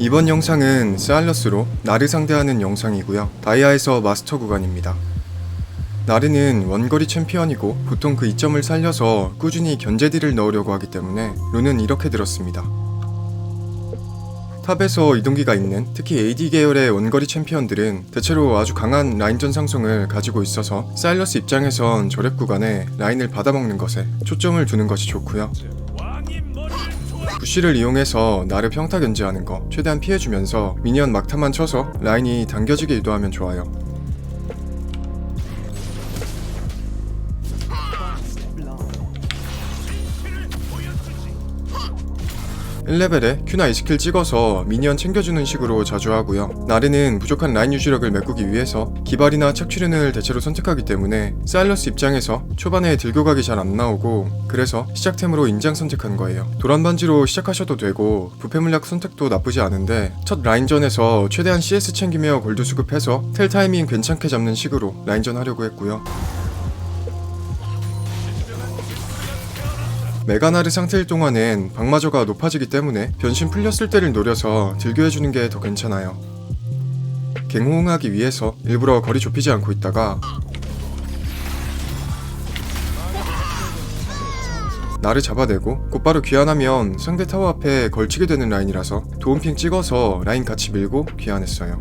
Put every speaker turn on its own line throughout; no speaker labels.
이번 영상은 스알러스로 나를 상대하는 영상이고요. 다이아에서 마스터 구간입니다. 나르는 원거리 챔피언이고 보통 그 이점을 살려서 꾸준히 견제딜을 넣으려고 하기 때문에 룬은 이렇게 들었습니다. 탑에서 이동기가 있는 특히 AD 계열의 원거리 챔피언들은 대체로 아주 강한 라인전 상성을 가지고 있어서 사일러스 입장에선 저랩 구간에 라인을 받아먹는 것에 초점을 두는 것이 좋고요. 부시를 이용해서 나를 평타 견제하는 거 최대한 피해주면서 미니언 막타만 쳐서 라인이 당겨지게 유도하면 좋아요. 1레벨에 Q나 E스킬 찍어서 미니언 챙겨주는 식으로 자주 하고요. 나르는 부족한 라인 유지력을 메꾸기 위해서 기발이나 착취륜을 대체로 선택하기 때문에 사일러스 입장에서 초반에 들교각이 잘 안 나오고 그래서 시작템으로 인장 선택한 거예요. 도란 반지로 시작하셔도 되고 부패 물약 선택도 나쁘지 않은데 첫 라인전에서 최대한 CS 챙기며 골드 수급해서 텔 타이밍 괜찮게 잡는 식으로 라인전 하려고 했고요. 메가나르 상태일 동안엔 방마저가 높아지기 때문에 변신 풀렸을 때를 노려서 딜교해주는 게 더 괜찮아요. 갱호응하기 위해서 일부러 거리 좁히지 않고 있다가 나를 잡아내고 곧바로 귀환하면 상대 타워 앞에 걸치게 되는 라인이라서 도움핑 찍어서 라인 같이 밀고 귀환했어요.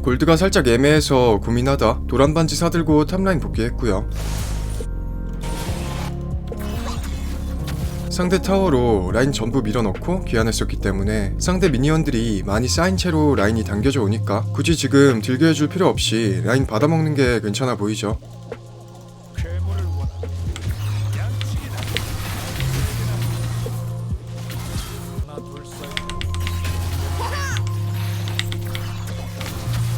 골드가 살짝 애매해서 고민하다 도란반지 사들고 탑라인 복귀했고요. 상대 타워로 라인 전부 밀어넣고 귀환했었기 때문에 상대 미니언들이 많이 쌓인 채로 라인이 당겨져 오니까 굳이 지금 딜교해줄 필요 없이 라인 받아먹는 게 괜찮아 보이죠.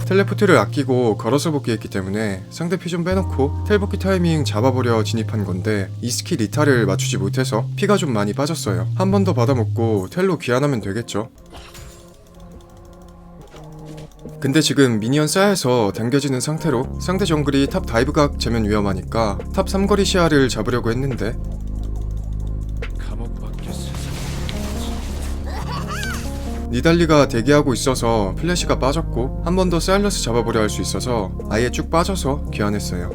텔레포트를 아끼고 걸어서 복귀했기 때문에 상대 피 좀 빼놓고 텔복귀 타이밍 잡아보려 진입한 건데 이 스킬 이탈을 맞추지 못해서 피가 좀 많이 빠졌어요. 한 번 더 받아먹고 텔로 귀환하면 되겠죠. 근데 지금 미니언 쌓여서 당겨지는 상태로 상대 정글이 탑 다이브각 재면 위험하니까 탑 삼거리 시야를 잡으려고 했는데 니달리가 대기하고 있어서 플래시가 빠졌고 한 번 더 사일러스 잡아보려 할 수 있어서 아예 쭉 빠져서 귀환했어요.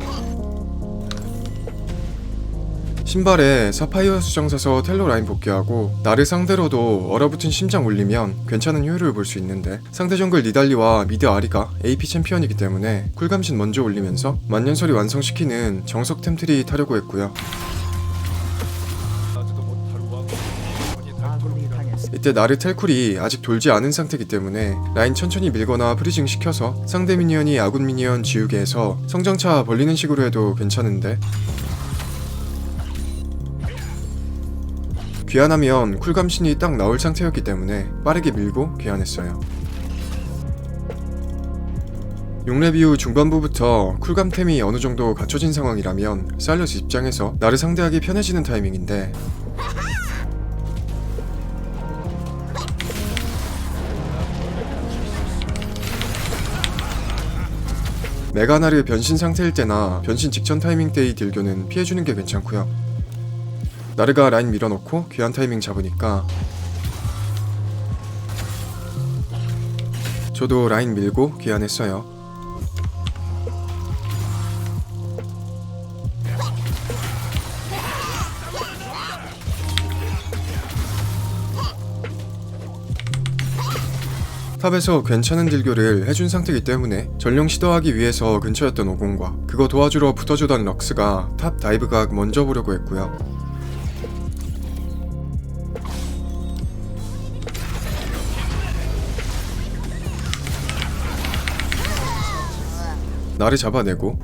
신발에 사파이어 수정 사서 텔로 라인 복귀하고 나를 상대로도 얼어붙은 심장 올리면 괜찮은 효율을 볼 수 있는데 상대 정글 니달리와 미드 아리가 AP 챔피언이기 때문에 쿨감신 먼저 올리면서 만년설이 완성시키는 정석 템트리 타려고 했고요. 이때 나르 텔쿨이 아직 돌지 않은 상태이기 때문에 라인 천천히 밀거나 프리징 시켜서 상대 미니언이 아군 미니언 지우게 해서 성장차 벌리는 식으로 해도 괜찮은데 귀환하면 쿨감신이 딱 나올 상태였기 때문에 빠르게 밀고 귀환했어요. 6렙 이후 중반부부터 쿨감템이 어느 정도 갖춰진 상황이라면 사일러스 입장에서 나를 상대하기 편해지는 타이밍인데 메가나르 변신 상태일 때나 변신 직전 타이밍 때의 딜교는 피해주는 게 괜찮고요. 나르가 라인 밀어넣고 귀한 타이밍 잡으니까 저도 라인 밀고 귀환했어요. 탑에서 괜찮은 딜교를 해준 상태이기 때문에 전령 시도하기 위해서 근처였던 오공과 그거 도와주러 붙어주던 럭스가 탑 다이브각 먼저 보려고 했고요. 나를 잡아내고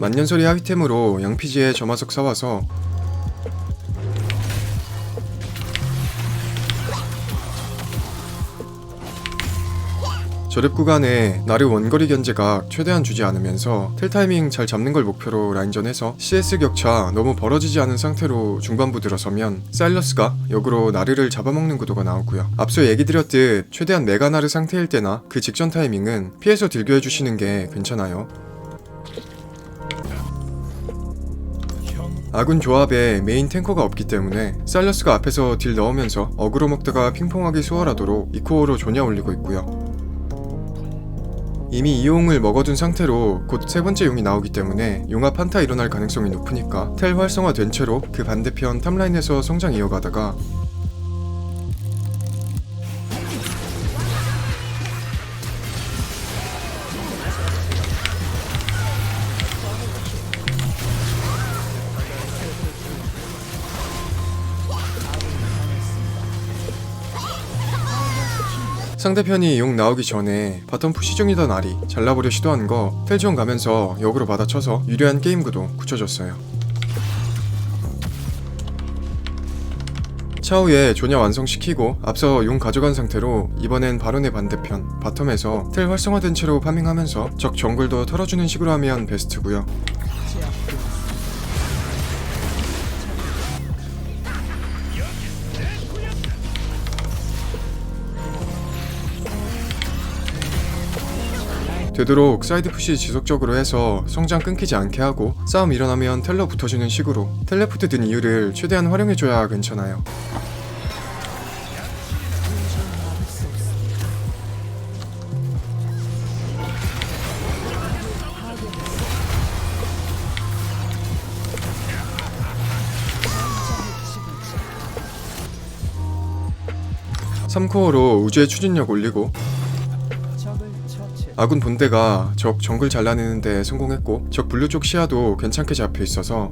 만년설이 하위템으로 양피지에 점화석 사와서 저랩 구간에 나르 원거리 견제각 최대한 주지 않으면서 텔 타이밍 잘 잡는 걸 목표로 라인전해서 CS 격차 너무 벌어지지 않은 상태로 중반부 들어서면 사일러스가 역으로 나르를 잡아먹는 구도가 나오고요. 앞서 얘기 드렸듯 최대한 메가 나르 상태일 때나 그 직전 타이밍은 피해서 딜교해 주시는 게 괜찮아요. 아군 조합에 메인 탱커가 없기 때문에 사일러스가 앞에서 딜 넣으면서 어그로 먹다가 핑퐁하기 수월하도록 이코어로 조냐 올리고 있고요. 이미 이용을 먹어둔 상태로 곧 세 번째 용이 나오기 때문에 용합 한타 일어날 가능성이 높으니까 텔 활성화된 채로 그 반대편 탑라인에서 성장 이어가다가 상대편이 용 나오기 전에 바텀 푸시 중이던 아리 잘라보려 시도한 거 텔지원 가면서 역으로 받아쳐서 유리한 게임 구도 굳혀줬어요. 차후에 조냐 완성시키고 앞서 용 가져간 상태로 이번엔 바론의 반대편 바텀에서 텔 활성화된 채로 파밍하면서 적 정글도 털어주는 식으로 하면 베스트고요. 되도록 사이드 푸시 지속적으로 해서 성장 끊기지 않게 하고 싸움 일어나면 텔러 붙어주는 식으로 텔레포트 든 이유를 최대한 활용해줘야 괜찮아요. 삼코어로 우주의 추진력 올리고 아군 본대가 적 정글 잘라내는 데 성공했고 적 블루 쪽 시야도 괜찮게 잡혀 있어서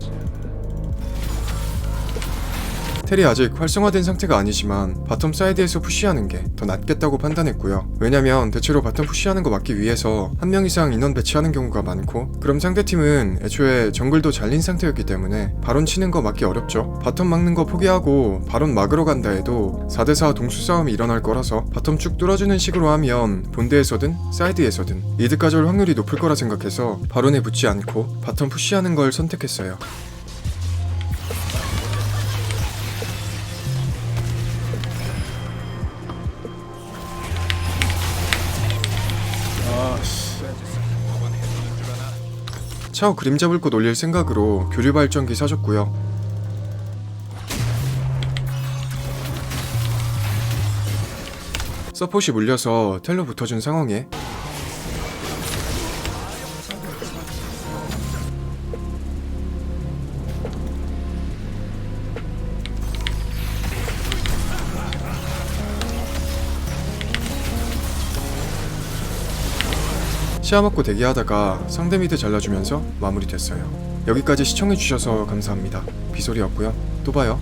텔이 아직 활성화된 상태가 아니지만 바텀 사이드에서 푸시하는 게 더 낫겠다고 판단했고요. 왜냐면 대체로 바텀 푸시하는 거 막기 위해서 한 명 이상 인원 배치하는 경우가 많고 그럼 상대팀은 애초에 정글도 잘린 상태였기 때문에 바론 치는 거 막기 어렵죠. 바텀 막는 거 포기하고 바론 막으러 간다 해도 4대4 동수 싸움이 일어날 거라서 바텀 쭉 뚫어주는 식으로 하면 본대에서든 사이드에서든 이득 가져올 확률이 높을 거라 생각해서 바론에 붙지 않고 바텀 푸시하는 걸 선택했어요. 차후 그림 잡을 곳 올릴 생각으로 교류 발전기 사줬고요. 서폿이 물려서 텔로 붙어준 상황에 시야 먹고 대기하다가 상대 미드 잘라주면서 마무리됐어요. 여기까지 시청해주셔서 감사합니다. 비소리였고요. 또 봐요.